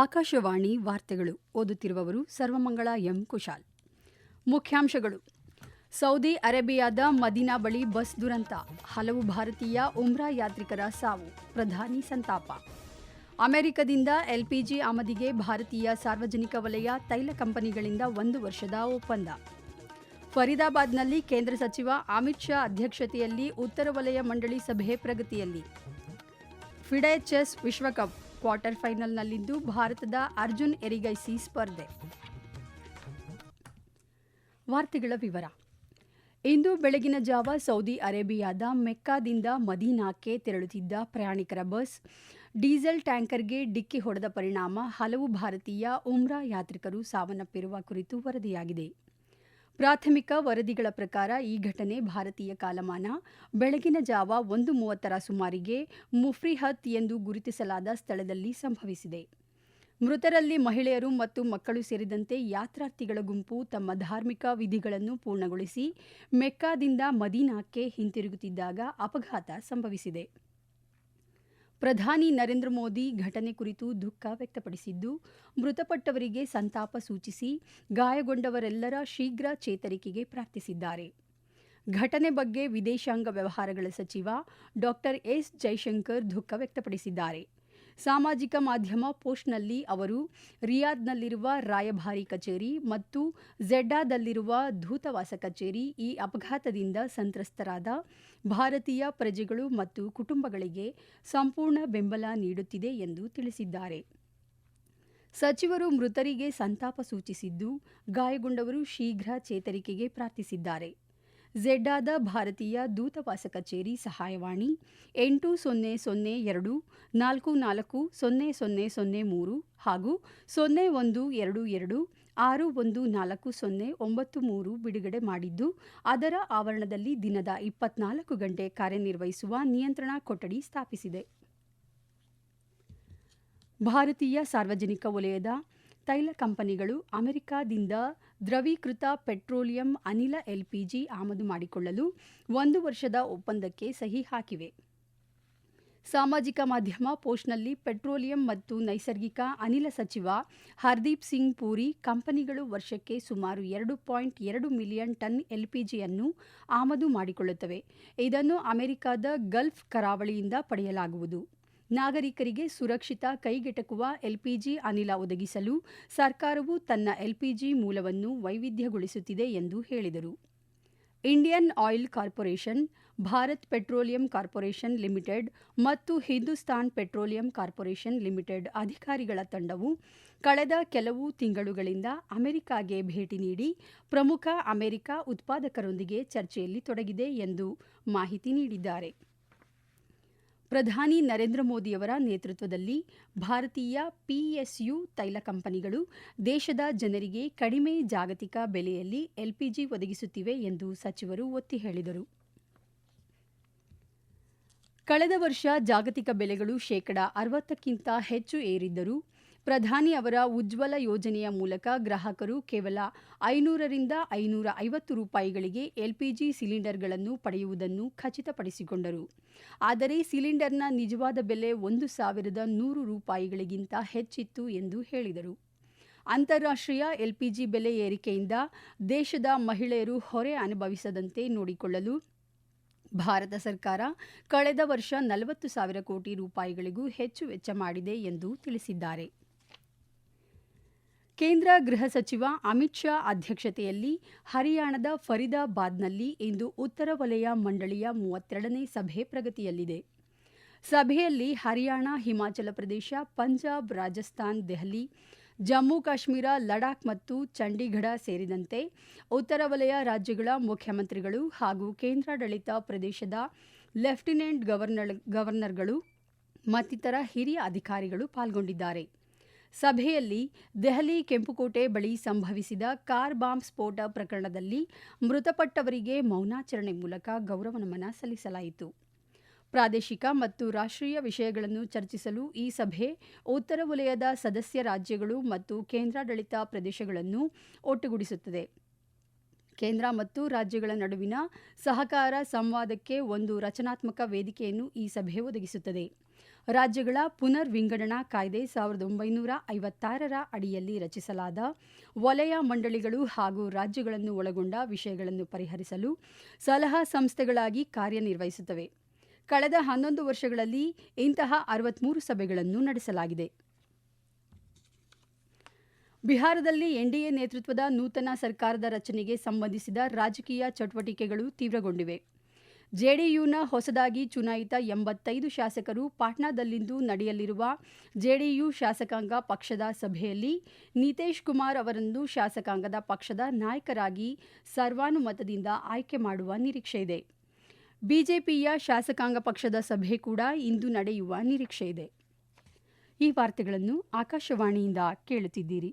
ಆಕಾಶವಾಣಿ ವಾರ್ತೆಗಳು ಓದುತ್ತಿರುವವರು ಸರ್ವಮಂಗಳ ಎಂ ಕುಶಾಲ್. ಮುಖ್ಯಾಂಶಗಳು. ಸೌದಿ ಅರೇಬಿಯಾದ ಮದೀನಾ ಬಳಿ ಬಸ್ ದುರಂತ. ಹಲವು ಭಾರತೀಯ ಉಮ್ರಾ ಯಾತ್ರಿಕರ ಸಾವು. ಪ್ರಧಾನಿ ಸಂತಾಪ. ಅಮೆರಿಕದಿಂದ ಎಲ್ಪಿಜಿ ಆಮದಿಗೆ ಭಾರತೀಯ ಸಾರ್ವಜನಿಕ ವಲಯ ತೈಲ ಕಂಪನಿಗಳಿಂದ ಒಂದು ವರ್ಷದ ಒಪ್ಪಂದ. ಫರೀದಾಬಾದ್ನಲ್ಲಿ ಕೇಂದ್ರ ಸಚಿವ ಅಮಿತ್ ಶಾ ಅಧ್ಯಕ್ಷತೆಯಲ್ಲಿ ಉತ್ತರ ವಲಯ ಮಂಡಳಿ ಸಭೆ ಪ್ರಗತಿಯಲ್ಲಿ. ಫಿಡೆ ಚೆಸ್ ವಿಶ್ವಕಪ್. ಕ್ವಾರ್ಟರ್ ಫೈನಲ್ನಲ್ಲಿಂದು ಭಾರತದ ಅರ್ಜುನ್ ಎರಿಗೈಸಿ ಸ್ಪರ್ಧೆ. ವಾರ್ತೆಗಳ ವಿವರ. ಇಂದು ಬೆಳಗಿನ ಜಾವ ಸೌದಿ ಅರೇಬಿಯಾದ ಮೆಕ್ಕಾದಿಂದ ಮದೀನಾಕ್ಕೆ ತೆರಳುತ್ತಿದ್ದ ಪ್ರಯಾಣಿಕರ ಬಸ್, ಡೀಸೆಲ್ ಟ್ಯಾಂಕರ್ಗೆ ಡಿಕ್ಕಿ ಹೊಡೆದ ಪರಿಣಾಮ ಹಲವು ಭಾರತೀಯ ಉಮ್ರಾ ಯಾತ್ರಿಕರು ಸಾವನ್ನಪ್ಪಿರುವ ಕುರಿತು ವರದಿಯಾಗಿದೆ. ಪ್ರಾಥಮಿಕ ವರದಿಗಳ ಪ್ರಕಾರ ಈ ಘಟನೆ ಭಾರತೀಯ ಕಾಲಮಾನ. ಬೆಳಗಿನ ಜಾವ ಒಂದು ಮೂವತ್ತರ ಸುಮಾರಿಗೆ ಮುಫ್ರಿಹತ್ ಎಂದು ಗುರುತಿಸಲಾದ ಸ್ಥಳದಲ್ಲಿ ಸಂಭವಿಸಿದೆ. ಮೃತರಲ್ಲಿ ಮಹಿಳೆಯರು ಮತ್ತು ಮಕ್ಕಳು ಸೇರಿದಂತೆ ಯಾತ್ರಾರ್ಥಿಗಳ ಗುಂಪು ತಮ್ಮ ಧಾರ್ಮಿಕ ವಿಧಿಗಳನ್ನು ಪೂರ್ಣಗೊಳಿಸಿ ಮೆಕ್ಕಾದಿಂದ ಮದೀನಾಕ್ಕೆ ಹಿಂತಿರುಗುತ್ತಿದ್ದಾಗ ಅಪಘಾತ ಸಂಭವಿಸಿದೆ. ಪ್ರಧಾನಿ ನರೇಂದ್ರ ಮೋದಿ ಘಟನೆ ಕುರಿತು ದುಃಖ ವ್ಯಕ್ತಪಡಿಸಿದ್ದು, ಮೃತಪಟ್ಟವರಿಗೆ ಸಂತಾಪ ಸೂಚಿಸಿ ಗಾಯಗೊಂಡವರೆಲ್ಲರ ಶೀಘ್ರ ಚೇತರಿಕೆಗೆ ಪ್ರಾರ್ಥಿಸಿದ್ದಾರೆ. ಘಟನೆ ಬಗ್ಗೆ ವಿದೇಶಾಂಗ ವ್ಯವಹಾರಗಳ ಸಚಿವ ಡಾಕ್ಟರ್ ಎಸ್ ಜೈಶಂಕರ್ ದುಃಖ ವ್ಯಕ್ತಪಡಿಸಿದ್ದಾರೆ. ಸಾಮಾಜಿಕ ಮಾಧ್ಯಮ ಪೋಸ್ಟ್ನಲ್ಲಿ ಅವರು, ರಿಯಾದ್ನಲ್ಲಿರುವ ರಾಯಭಾರಿ ಕಚೇರಿ ಮತ್ತು ಝೆಡ್ಡಾದಲ್ಲಿರುವ ದೂತವಾಸ ಕಚೇರಿ ಈ ಅಪಘಾತದಿಂದ ಸಂತ್ರಸ್ತರಾದ ಭಾರತೀಯ ಪ್ರಜೆಗಳು ಮತ್ತು ಕುಟುಂಬಗಳಿಗೆ ಸಂಪೂರ್ಣ ಬೆಂಬಲ ನೀಡುತ್ತಿದೆ ಎಂದು ತಿಳಿಸಿದ್ದಾರೆ. ಸಚಿವರು ಮೃತರಿಗೆ ಸಂತಾಪ ಸೂಚಿಸಿದ್ದು, ಗಾಯಗೊಂಡವರು ಶೀಘ್ರ ಚೇತರಿಕೆಗೆ ಪ್ರಾರ್ಥಿಸಿದ್ದಾರೆ. ಝೆಡ್ಡಾದ ಭಾರತೀಯ ದೂತವಾಸ ಕಚೇರಿ ಸಹಾಯವಾಣಿ ಎಂಟು ಸೊನ್ನೆ ಸೊನ್ನೆ ಎರಡು ನಾಲ್ಕು ನಾಲ್ಕು ಸೊನ್ನೆ ಸೊನ್ನೆ ಸೊನ್ನೆ ಮೂರು ಹಾಗೂ ಸೊನ್ನೆ ಒಂದು ಎರಡು ಎರಡು ಆರು ಒಂದು ನಾಲ್ಕು ಸೊನ್ನೆ ಒಂಬತ್ತು ಮೂರು ಬಿಡುಗಡೆ ಮಾಡಿದ್ದು, ಅದರ ಆವರಣದಲ್ಲಿ ದಿನದ ಇಪ್ಪತ್ನಾಲ್ಕು ಗಂಟೆ ಕಾರ್ಯನಿರ್ವಹಿಸುವ ನಿಯಂತ್ರಣ ಕೊಠಡಿ ಸ್ಥಾಪಿಸಿದೆ. ಭಾರತೀಯ ಸಾರ್ವಜನಿಕ ವಲಯದ ತೈಲ ಕಂಪನಿಗಳು ಅಮೆರಿಕಾದಿಂದ ದ್ರವೀಕೃತ ಪೆಟ್ರೋಲಿಯಂ ಅನಿಲ ಎಲ್ಪಿಜಿ ಆಮದು ಮಾಡಿಕೊಳ್ಳಲು ಒಂದು ವರ್ಷದ ಒಪ್ಪಂದಕ್ಕೆ ಸಹಿ ಹಾಕಿವೆ. ಸಾಮಾಜಿಕ ಮಾಧ್ಯಮ ಪೋಸ್ಟ್ನಲ್ಲಿ ಪೆಟ್ರೋಲಿಯಂ ಮತ್ತು ನೈಸರ್ಗಿಕ ಅನಿಲ ಸಚಿವ ಹರ್ದೀಪ್ ಸಿಂಗ್ ಪೂರಿ ಕಂಪನಿಗಳು ವರ್ಷಕ್ಕೆ ಸುಮಾರು ಎರಡು ಪಾಯಿಂಟ್ ಎರಡು ಮಿಲಿಯನ್ ಟನ್ ಎಲ್ಪಿಜಿಯನ್ನು ಆಮದು ಮಾಡಿಕೊಳ್ಳುತ್ತವೆ. ಇದನ್ನು ಅಮೆರಿಕದ ಗಲ್ಫ್ ಕರಾವಳಿಯಿಂದ ಪಡೆಯಲಾಗುವುದು. ನಾಗರಿಕರಿಗೆ ಸುರಕ್ಷಿತ ಕೈಗೆಟಕುವ ಎಲ್ಪಿಜಿ ಅನಿಲ ಒದಗಿಸಲು ಸರ್ಕಾರವು ತನ್ನ ಎಲ್ಪಿಜಿ ಮೂಲವನ್ನು ವೈವಿಧ್ಯಗೊಳಿಸುತ್ತಿದೆ ಎಂದು ಹೇಳಿದರು. Indian oil corporation, Bharat petroleum corporation limited ಮತ್ತು ಹಿಂದೂಸ್ತಾನ್ ಪೆಟ್ರೋಲಿಯಂ ಕಾರ್ಪೊರೇಷನ್ ಲಿಮಿಟೆಡ್ ಅಧಿಕಾರಿಗಳ ತಂಡವು ಕಳೆದ ಕೆಲವು ತಿಂಗಳುಗಳಿಂದ ಅಮೆರಿಕಾಗೆ ಭೇಟಿ ನೀಡಿ ಪ್ರಮುಖ ಅಮೆರಿಕ ಉತ್ಪಾದಕರೊಂದಿಗೆ ಚರ್ಚೆಯಲ್ಲಿ ತೊಡಗಿದೆ ಎಂದು ಮಾಹಿತಿ ನೀಡಿದ್ದಾರೆ. ಪ್ರಧಾನಿ ನರೇಂದ್ರ ಮೋದಿಯವರ ನೇತೃತ್ವದಲ್ಲಿ ಭಾರತೀಯ ಪಿಎಸ್ಯು ತೈಲ ಕಂಪನಿಗಳು ದೇಶದ ಜನರಿಗೆ ಕಡಿಮೆ ಜಾಗತಿಕ ಬೆಲೆಯಲ್ಲಿ ಎಲ್ಪಿಜಿ ಒದಗಿಸುತ್ತಿವೆ ಎಂದು ಸಚಿವರು ಒತ್ತಿ ಹೇಳಿದರು. ಕಳೆದ ವರ್ಷ ಜಾಗತಿಕ ಬೆಲೆಗಳು ಶೇಕಡಾ ಅರವತ್ತಕ್ಕಿಂತ ಹೆಚ್ಚು ಏರಿದ್ದರೂ ಪ್ರಧಾನಿ ಅವರ ಉಜ್ವಲ ಯೋಜನೆಯ ಮೂಲಕ ಗ್ರಾಹಕರು ಕೇವಲ ಐನೂರರಿಂದ ಐನೂರ ಐವತ್ತು ರೂಪಾಯಿಗಳಿಗೆ ಎಲ್ಪಿಜಿ ಸಿಲಿಂಡರ್ಗಳನ್ನು ಪಡೆಯುವುದನ್ನು ಖಚಿತಪಡಿಸಿಕೊಂಡರು. ಆದರೆ ಸಿಲಿಂಡರ್ನ ನಿಜವಾದ ಬೆಲೆ ಒಂದು ಸಾವಿರದ ನೂರು ರೂಪಾಯಿಗಳಿಗಿಂತ ಹೆಚ್ಚಿತ್ತು ಎಂದು ಹೇಳಿದರು. ಅಂತಾರಾಷ್ಟ್ರೀಯ ಎಲ್ಪಿಜಿ ಬೆಲೆ ಏರಿಕೆಯಿಂದ ದೇಶದ ಮಹಿಳೆಯರು ಹೊರೆ ಅನುಭವಿಸದಂತೆ ನೋಡಿಕೊಳ್ಳಲು ಭಾರತ ಸರ್ಕಾರ ಕಳೆದ ವರ್ಷ ನಲವತ್ತು ಸಾವಿರ ಕೋಟಿ ರೂಪಾಯಿಗಳಿಗೂ ಹೆಚ್ಚು ವೆಚ್ಚ ಮಾಡಿದೆ ಎಂದು ತಿಳಿಸಿದ್ದಾರೆ. ಕೇಂದ್ರ ಗೃಹ ಸಚಿವ ಅಮಿತ್ ಶಾ ಅಧ್ಯಕ್ಷತೆಯಲ್ಲಿ ಹರಿಯಾಣದ ಫರೀದಾಬಾದ್ನಲ್ಲಿ ಇಂದು ಉತ್ತರ ವಲಯ ಮಂಡಳಿಯ ಮೂವತ್ತೆರಡನೇ ಸಭೆ ಪ್ರಗತಿಯಲ್ಲಿದೆ. ಸಭೆಯಲ್ಲಿ ಹರಿಯಾಣ, ಹಿಮಾಚಲ ಪ್ರದೇಶ, ಪಂಜಾಬ್, ರಾಜಸ್ಥಾನ್, ದೆಹಲಿ, ಜಮ್ಮು ಕಾಶ್ಮೀರ, ಲಡಾಖ್ ಮತ್ತು ಚಂಡೀಗಢ ಸೇರಿದಂತೆ ಉತ್ತರ ವಲಯ ರಾಜ್ಯಗಳ ಮುಖ್ಯಮಂತ್ರಿಗಳು ಹಾಗೂ ಕೇಂದ್ರಾಡಳಿತ ಪ್ರದೇಶದ ಲೆಫ್ಟಿನೆಂಟ್ ಗವರ್ನರ್, ಗವರ್ನರ್ಗಳು ಮತ್ತಿತರ ಹಿರಿಯ ಅಧಿಕಾರಿಗಳು ಪಾಲ್ಗೊಂಡಿದ್ದಾರೆ. ಸಭೆಯಲ್ಲಿ ದೆಹಲಿ ಕೆಂಪುಕೋಟೆ ಬಳಿ ಸಂಭವಿಸಿದ ಕಾರ್ ಬಾಂಬ್ ಸ್ಫೋಟ ಪ್ರಕರಣದಲ್ಲಿ ಮೃತಪಟ್ಟವರಿಗೆ ಮೌನಾಚರಣೆ ಮೂಲಕ ಗೌರವ ನಮನ ಸಲ್ಲಿಸಲಾಯಿತು. ಪ್ರಾದೇಶಿಕ ಮತ್ತು ರಾಷ್ಟ್ರೀಯ ವಿಷಯಗಳನ್ನು ಚರ್ಚಿಸಲು ಈ ಸಭೆ ಉತ್ತರ ವಲಯದ ಸದಸ್ಯ ರಾಜ್ಯಗಳು ಮತ್ತು ಕೇಂದ್ರಾಡಳಿತ ಪ್ರದೇಶಗಳನ್ನು ಒಟ್ಟುಗೂಡಿಸುತ್ತದೆ. ಕೇಂದ್ರ ಮತ್ತು ರಾಜ್ಯಗಳ ನಡುವಿನ ಸಹಕಾರ ಸಂವಾದಕ್ಕೆ ಒಂದು ರಚನಾತ್ಮಕ ವೇದಿಕೆಯನ್ನು ಈ ಸಭೆ ಒದಗಿಸುತ್ತದೆ. ರಾಜ್ಯಗಳ ಪುನರ್ ವಿಂಗಡಣಾ ಕಾಯ್ದೆ ಸಾವಿರದ ಒಂಬೈನೂರ ಐವತ್ತಾರರ ಅಡಿಯಲ್ಲಿ ರಚಿಸಲಾದ ವಲಯ ಮಂಡಳಿಗಳು ಹಾಗೂ ರಾಜ್ಯಗಳನ್ನು ಒಳಗೊಂಡ ವಿಷಯಗಳನ್ನು ಪರಿಹರಿಸಲು ಸಲಹಾ ಸಂಸ್ಥೆಗಳಾಗಿ ಕಾರ್ಯನಿರ್ವಹಿಸುತ್ತವೆ. ಕಳೆದ ಹನ್ನೊಂದು ವರ್ಷಗಳಲ್ಲಿ ಇಂತಹ ಅರವತ್ಮೂರು ಸಭೆಗಳನ್ನು ನಡೆಸಲಾಗಿದೆ. ಬಿಹಾರದಲ್ಲಿ ಎನ್ಡಿಎ ನೇತೃತ್ವದ ನೂತನ ಸರ್ಕಾರದ ರಚನೆಗೆ ಸಂಬಂಧಿಸಿದ ರಾಜಕೀಯ ಚಟುವಟಿಕೆಗಳು ತೀವ್ರಗೊಂಡಿವೆ. ಜೆಡಿಯುನ ಹೊಸದಾಗಿ ಚುನಾಯಿತ ಎಂಬತ್ತೈದು ಶಾಸಕರು ಪಾಟ್ನಾದಲ್ಲಿಂದು ನಡೆಯಲಿರುವ ಜೆಡಿಯು ಶಾಸಕಾಂಗ ಪಕ್ಷದ ಸಭೆಯಲ್ಲಿ ನಿತೇಶ್ ಕುಮಾರ್ ಅವರನ್ನು ಶಾಸಕಾಂಗದ ಪಕ್ಷದ ನಾಯಕರಾಗಿ ಸರ್ವಾನುಮತದಿಂದ ಆಯ್ಕೆ ಮಾಡುವ ನಿರೀಕ್ಷೆ ಇದೆ. ಬಿಜೆಪಿಯ ಶಾಸಕಾಂಗ ಪಕ್ಷದ ಸಭೆ ಕೂಡ ಇಂದು ನಡೆಯುವ ನಿರೀಕ್ಷೆ ಇದೆ. ಈ ವಾರ್ತೆಗಳನ್ನು ಆಕಾಶವಾಣಿಯಿಂದ ಕೇಳುತ್ತಿದ್ದೀರಿ.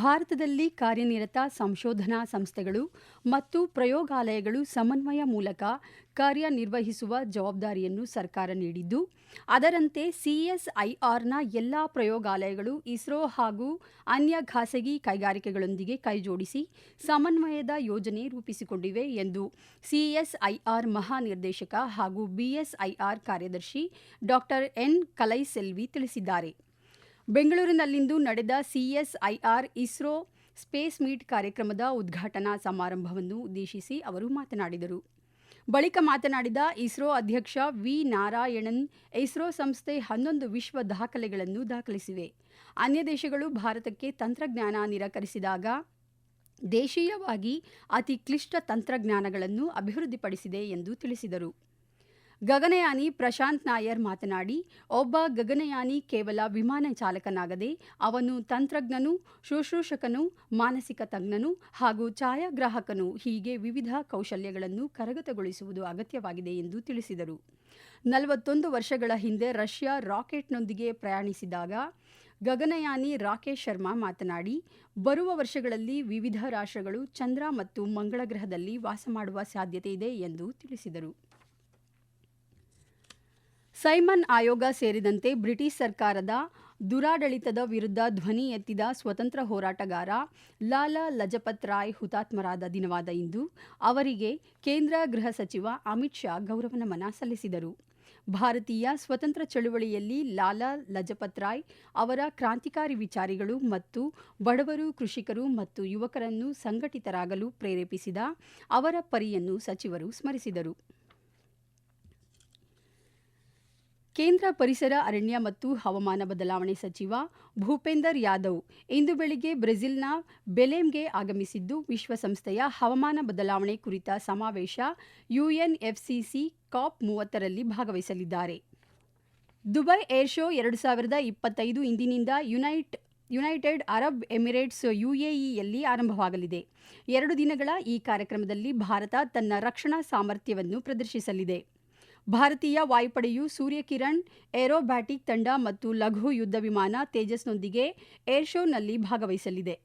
ಭಾರತದಲ್ಲಿ ಕಾರ್ಯನಿರತ ಸಂಶೋಧನಾ ಸಂಸ್ಥೆಗಳು ಮತ್ತು ಪ್ರಯೋಗಾಲಯಗಳು ಸಮನ್ವಯ ಮೂಲಕ ಕಾರ್ಯನಿರ್ವಹಿಸುವ ಜವಾಬ್ದಾರಿಯನ್ನು ಸರ್ಕಾರ ನೀಡಿದ್ದು, ಅದರಂತೆ ಸಿಎಸ್ಐಆರ್ನ ಎಲ್ಲ ಪ್ರಯೋಗಾಲಯಗಳು ಇಸ್ರೋ ಹಾಗೂ ಅನ್ಯ ಖಾಸಗಿ ಕೈಗಾರಿಕೆಗಳೊಂದಿಗೆ ಕೈಜೋಡಿಸಿ ಸಮನ್ವಯದ ಯೋಜನೆ ರೂಪಿಸಿಕೊಂಡಿವೆ ಎಂದು ಸಿಎಸ್ಐಆರ್ ಮಹಾನಿರ್ದೇಶಕ ಹಾಗೂ ಬಿಎಸ್ಐಆರ್ ಕಾರ್ಯದರ್ಶಿ ಡಾಕ್ಟರ್ ಎನ್ ಕಲೈಸೆಲ್ವಿ ತಿಳಿಸಿದ್ದಾರೆ. ಬೆಂಗಳೂರಿನಲ್ಲಿಂದು ನಡೆದ ಸಿಎಸ್ಐಆರ್ ಇಸ್ರೋ ಸ್ಪೇಸ್ ಮೀಟ್ ಕಾರ್ಯಕ್ರಮದ ಉದ್ಘಾಟನಾ ಸಮಾರಂಭವನ್ನು ಉದ್ದೇಶಿಸಿ ಅವರು ಮಾತನಾಡಿದರು. ಬಳಿಕ ಮಾತನಾಡಿದ ಇಸ್ರೋ ಅಧ್ಯಕ್ಷ ವಿ ನಾರಾಯಣನ್, ಇಸ್ರೋ ಸಂಸ್ಥೆ ಹನ್ನೊಂದು ವಿಶ್ವ ದಾಖಲೆಗಳನ್ನು ದಾಖಲಿಸಿವೆ. ಅನ್ಯ ದೇಶಗಳು ಭಾರತಕ್ಕೆ ತಂತ್ರಜ್ಞಾನ ನಿರಾಕರಿಸಿದಾಗ ದೇಶೀಯವಾಗಿ ಅತಿ ಕ್ಲಿಷ್ಟ ತಂತ್ರಜ್ಞಾನಗಳನ್ನು ಅಭಿವೃದ್ಧಿಪಡಿಸಿದೆ ಎಂದು ತಿಳಿಸಿದರು. ಗಗನಯಾನಿ ಪ್ರಶಾಂತ್ ನಾಯರ್ ಮಾತನಾಡಿ, ಒಬ್ಬ ಗಗನಯಾನಿ ಕೇವಲ ವಿಮಾನ ಚಾಲಕನಾಗದೆ, ಅವನು ತಂತ್ರಜ್ಞನು, ಶುಶ್ರೂಷಕನು, ಮಾನಸಿಕ ತಜ್ಞನು ಹಾಗೂ ಛಾಯಾಗ್ರಾಹಕನು ಹೀಗೆ ವಿವಿಧ ಕೌಶಲ್ಯಗಳನ್ನು ಕರಗತಗೊಳಿಸುವುದು ಅಗತ್ಯವಾಗಿದೆ ಎಂದು ತಿಳಿಸಿದರು. ನಲವತ್ತೊಂದು ವರ್ಷಗಳ ಹಿಂದೆ ರಷ್ಯಾ ರಾಕೆಟ್ನೊಂದಿಗೆ ಪ್ರಯಾಣಿಸಿದಾಗ, ಗಗನಯಾನಿ ರಾಕೇಶ್ ಶರ್ಮಾ ಮಾತನಾಡಿ, ಬರುವ ವರ್ಷಗಳಲ್ಲಿ ವಿವಿಧ ರಾಷ್ಟ್ರಗಳು ಚಂದ್ರ ಮತ್ತು ಮಂಗಳ ಗ್ರಹದಲ್ಲಿ ವಾಸ ಮಾಡುವ ಸಾಧ್ಯತೆ ಇದೆ ಎಂದು ತಿಳಿಸಿದರು. ಸೈಮನ್ ಆಯೋಗ ಸೇರಿದಂತೆ ಬ್ರಿಟಿಷ್ ಸರ್ಕಾರದ ದುರಾಡಳಿತದ ವಿರುದ್ಧ ಧ್ವನಿ ಎತ್ತಿದ ಸ್ವತಂತ್ರ ಹೋರಾಟಗಾರ ಲಾಲಾ ಲಜಪತ್ ರಾಯ್ ಹುತಾತ್ಮರಾದ ದಿನವಾದ ಇಂದು ಅವರಿಗೆ ಕೇಂದ್ರ ಗೃಹ ಸಚಿವ ಅಮಿತ್ ಶಾ ಗೌರವ ನಮನ ಸಲ್ಲಿಸಿದರು. ಭಾರತೀಯ ಸ್ವತಂತ್ರ ಚಳುವಳಿಯಲ್ಲಿ ಲಾಲಾ ಲಜಪತ್ ರಾಯ್ ಅವರ ಕ್ರಾಂತಿಕಾರಿ ವಿಚಾರಿಗಳು ಮತ್ತು ಬಡವರು, ಕೃಷಿಕರು ಮತ್ತು ಯುವಕರನ್ನು ಸಂಘಟಿತರಾಗಲು ಪ್ರೇರೇಪಿಸಿದ ಅವರ ಪರಿಯನ್ನು ಸಚಿವರು ಸ್ಮರಿಸಿದರು. ಕೇಂದ್ರ ಪರಿಸರ, ಅರಣ್ಯ ಮತ್ತು ಹವಾಮಾನ ಬದಲಾವಣೆ ಸಚಿವ ಭೂಪೇಂದರ್ ಯಾದವ್ ಇಂದು ಬೆಳಿಗ್ಗೆ ಬ್ರೆಜಿಲ್ನ ಬೆಲೆಮ್ಗೆ ಆಗಮಿಸಿದ್ದು, ವಿಶ್ವಸಂಸ್ಥೆಯ ಹವಾಮಾನ ಬದಲಾವಣೆ ಕುರಿತ ಸಮಾವೇಶ ಯುಎನ್ಎಫ್ಸಿಸಿ ಕಾಪ್ ಮೂವತ್ತರಲ್ಲಿ ಭಾಗವಹಿಸಲಿದ್ದಾರೆ. ದುಬೈ ಏರ್ ಶೋ ಎರಡು ಸಾವಿರದ ಇಪ್ಪತ್ತೈದು ಇಂದಿನಿಂದ ಯುನೈಟ್, ಯುನೈಟೆಡ್ ಅರಬ್ ಎಮಿರೇಟ್ಸ್ ಯುಎಇಯಲ್ಲಿ ಆರಂಭವಾಗಲಿದೆ. ಎರಡು ದಿನಗಳ ಈ ಕಾರ್ಯಕ್ರಮದಲ್ಲಿ ಭಾರತ ತನ್ನ ರಕ್ಷಣಾ ಸಾಮರ್ಥ್ಯವನ್ನು ಪ್ರದರ್ಶಿಸಲಿದೆ. ಭಾರತೀಯ ವಾಯುಪಡೆಯು ಸೂರ್ಯಕಿರಣ್, ಏರೋಬ್ಯಾಟಿಕ್ ತಂಡ ಮತ್ತು ಲಘು ಯುದ್ಧ ವಿಮಾನ ತೇಜಸ್ನೊಂದಿಗೆ ಏರ್ ಶೋನಲ್ಲಿ ಭಾಗವಹಿಸಲಿದೆ.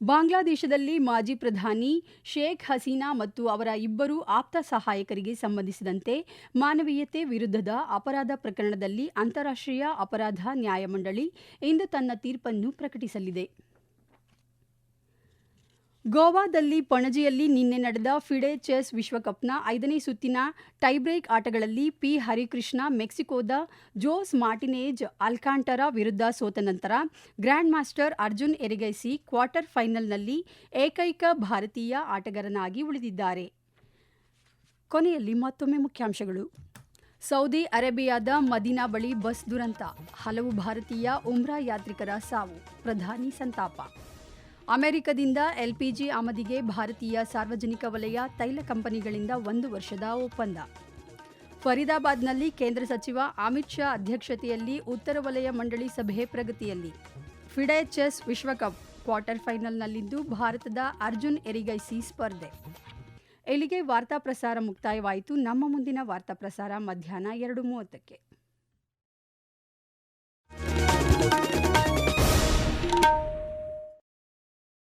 ಬಾಂಗ್ಲಾದೇಶದಲ್ಲಿ ಮಾಜಿ ಪ್ರಧಾನಿ ಶೇಖ್ ಹಸೀನಾ ಮತ್ತು ಅವರ ಇಬ್ಬರು ಆಪ್ತ ಸಹಾಯಕರಿಗೆ ಸಂಬಂಧಿಸಿದಂತೆ ಮಾನವೀಯತೆ ವಿರುದ್ಧದ ಅಪರಾಧ ಪ್ರಕರಣದಲ್ಲಿ ಅಂತಾರಾಷ್ಟ್ರೀಯ ಅಪರಾಧ ನ್ಯಾಯಮಂಡಳಿ ಇಂದು ತನ್ನ ತೀರ್ಪನ್ನು ಪ್ರಕಟಿಸಲಿದೆ. ಗೋವಾದಲ್ಲಿ ಪಣಜಿಯಲ್ಲಿ ನಿನ್ನೆ ನಡೆದ ಫಿಡೆ ಚೆಸ್ ವಿಶ್ವಕಪ್ನ ಐದನೇ ಸುತ್ತಿನ ಟೈಬ್ರೇಕ್ ಆಟಗಳಲ್ಲಿ ಪಿ. ಹರಿಕೃಷ್ಣ, ಮೆಕ್ಸಿಕೋದ ಜೋಸ್ ಮಾರ್ಟಿನೇಜ್ ಅಲ್ಕಾಂಟರ ವಿರುದ್ಧ ಸೋತ ನಂತರ grand master Arjun Erigaisi quarter ಫೈನಲ್ನಲ್ಲಿ ಏಕೈಕ ಭಾರತೀಯ ಆಟಗಾರನಾಗಿ ಉಳಿದಿದ್ದಾರೆ. ಕೊನೆಯಲ್ಲಿ ಮತ್ತೊಮ್ಮೆ ಮುಖ್ಯಾಂಶಗಳು. ಸೌದಿ ಅರೇಬಿಯಾದ ಮದೀನಾ ಬಳಿ ಬಸ್ ದುರಂತ. ಹಲವು ಭಾರತೀಯ ಉಮ್ರಾ ಯಾತ್ರಿಕರ ಸಾವು. ಪ್ರಧಾನಿ ಸಂತಾಪ. ಅಮೆರಿಕದಿಂದ ಎಲ್ಪಿಜಿ ಆಮದಿಗೆ ಭಾರತೀಯ ಸಾರ್ವಜನಿಕ ವಲಯ ತೈಲ ಕಂಪನಿಗಳಿಂದ ಒಂದು ವರ್ಷದ ಒಪ್ಪಂದ. ಫರೀದಾಬಾದ್ನಲ್ಲಿ ಕೇಂದ್ರ ಸಚಿವ ಅಮಿತ್ ಶಾ ಅಧ್ಯಕ್ಷತೆಯಲ್ಲಿ ಉತ್ತರ ವಲಯ ಮಂಡಳಿ ಸಭೆ ಪ್ರಗತಿಯಲ್ಲಿ. ಫಿಡೆ ಚೆಸ್ ವಿಶ್ವಕಪ್ ಕ್ವಾರ್ಟರ್ ಫೈನಲ್ನಲ್ಲಿಂದು ಭಾರತದ ಅರ್ಜುನ್ ಎರಿಗೈಸಿ ಸ್ಪರ್ಧೆ. ಇಲ್ಲಿಗೆ ವಾರ್ತಾ ಪ್ರಸಾರ ಮುಕ್ತಾಯವಾಯಿತು. ನಮ್ಮ ಮುಂದಿನ ವಾರ್ತಾ ಪ್ರಸಾರ ಮಧ್ಯಾಹ್ನ ಎರಡು ಮೂವತ್ತಕ್ಕೆ.